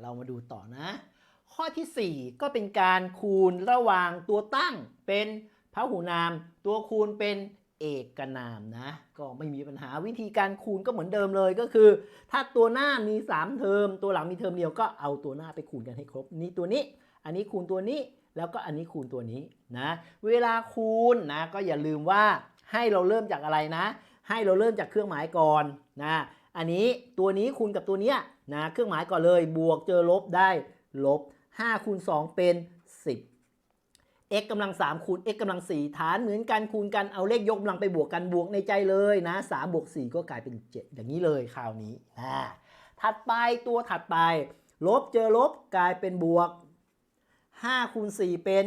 เรามาดูต่อนะ ข้อที่ 4 ก็เป็นการคูณระหว่างตัวตั้งเป็นพหูนาม ตัวคูณเป็นเอกนามนะ ก็ไม่มีปัญหาวิธีการคูณก็เหมือนเดิมเลยก็คือ ถ้าตัวหน้ามี 3 เทอม ตัวหลังมีเทอมเดียวก็เอาตัวหน้าไปคูณกันให้ครบนี่ตัวนี้ อันนี้คูณตัวนี้แล้วก็อันนี้คูณตัวนี้นะ เวลาคูณนะก็อย่าลืมว่าให้เราเริ่มจากอะไรนะ ให้เราเริ่มจากเครื่องหมายก่อนนะ อันนี้ตัวนี้คูณกับตัวเนี้ยนะเครื่องหมายก่อนเลยบวกเจอลบได้ลบ5คูณ2เป็น 10 x กำลัง3คูณ x กำลัง4ฐานเหมือนกันคูณกันเอาเลขยกกำลังไปบวกกันบวกในใจเลยนะ3บวก4ก็กลายเป็น 7 อย่างนี้เลยคราวนี้นะถัดไปตัวถัดไป ลบเจอลบกลายเป็นบวก5คูณ4เป็น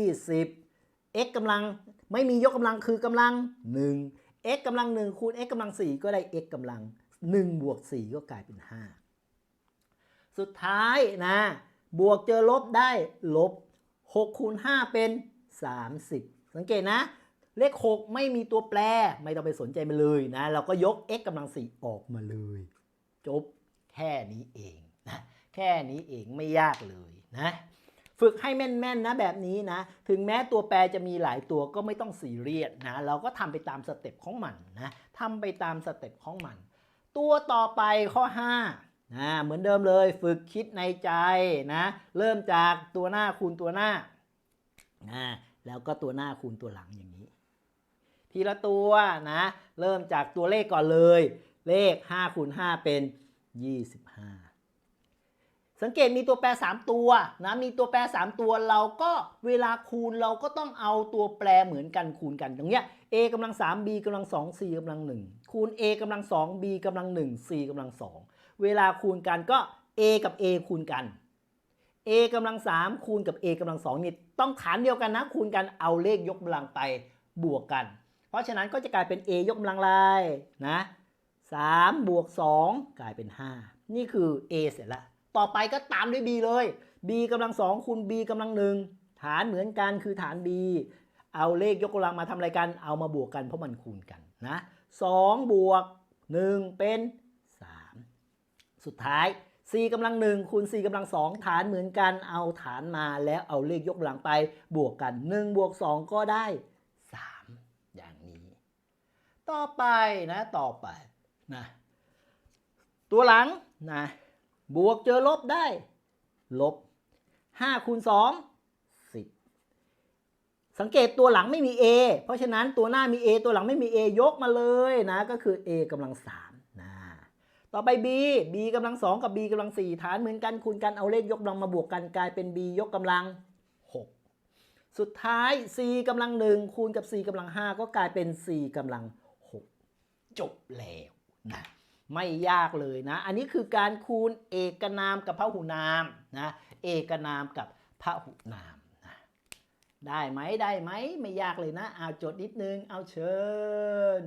20 x กำลังไม่มียกกำลังคือกำลัง 1 x กำลัง 1 คูณ x กำลัง 4 ก็ได้ x กำลัง1 บวก4ก็กลายเป็น 5 สุดท้ายนะ บวกเจอลบได้ลบ6คูณ5เป็น 30 สังเกตนะ เลข 6 ไม่มีตัวแปรไม่ต้องไปสนใจมันเลยนะ เราก็ยก x กำลัง 4 ออกมาเลย จบแค่นี้เองนะแค่นี้เองไม่ยากเลยนะฝึกให้แม่นๆนะแบบนี้นะ ถึงแม้ตัวแปรจะมีหลายตัวก็ไม่ต้องซีเรียสนะ เราก็ทำไปตามสเต็ปของมันนะทำไปตามสเต็ปของมัน ตัวต่อไปข้อ5นะเหมือนเดิมเลยฝึกคิดในใจนะ เริ่มจากตัวหน้าคูณตัวหน้านะแล้วก็ตัวหน้าคูณตัวหลังอย่างนี้ ทีละตัวนะ เริ่มจากตัวเลขก่อนเลย เลข5คูณ5เป็น 25 สังเกตมีตัวแปร 3 ตัวนะมีตัวแปร 3 ตัวเราก็เวลาคูณเราก็ต้องเอาตัวแปรเหมือนกันคูณกันอย่างเงี้ย a กำลัง 3 b กำลัง 2 c กำลัง 1 คูณ a กำลัง 2 b กำลัง 1 c กำลัง 2 เวลาคูณกันก็ a กับ a คูณกัน a กำลัง 3 คูณกับ a กำลัง2นี่ต้องฐานเดียวกันนะคูณกันเอาเลขยกกำลังไปบวกกัน เพราะฉะนั้นก็จะกลายเป็น a ยกกำลังลายนะ3บวก2กลายเป็น 5 นี่คือ a เสร็จแล้ว ต่อไปก็ตามด้วย b เลย b กำลัง2คูณ b กำลัง1ฐานเหมือนกันคือฐาน b เอาเลขยกกำลังมาทำอะไรกัน เอามาบวกกันเพราะมันคูณกันนะ2บวก 1 เป็น 3 สุดท้าย c กำลัง1คูณ c กำลัง2ฐานเหมือนกัน เอาฐานมาแล้วเอาเลขยกกำลังไปบวกกัน1บวก2 ก็ได้ 3 อย่างนี้ ต่อไปนะต่อไปนะตัวหลังนะ บวกเจอลบได้ ลบ5คูณ2 10 สังเกตตัวหลังไม่มี a เพราะฉะนั้นตัวหน้ามี a ตัวหลังไม่มี a ยกมาเลยนะ ก็คือ a กำลัง3นะต่อไป b b กำลัง2กับ b กำลัง4ฐานเหมือนกันคูณกันเอาเลขยกกำลังมาบวกกันกลายเป็น b ยกกำลัง 6 สุดท้าย c กำลัง 1 คูณกับ c กำลัง 5 ก็กลายเป็น c กำลัง 6 จบแล้วนะ ไม่ยากเลยนะ อันนี้คือการคูณเอกนามกับพหุนามนะเอกนามกับพหุนามนะได้ไหมได้ไหมไม่ยากเลยนะ เอาจดนิดนึงเอาเชิญ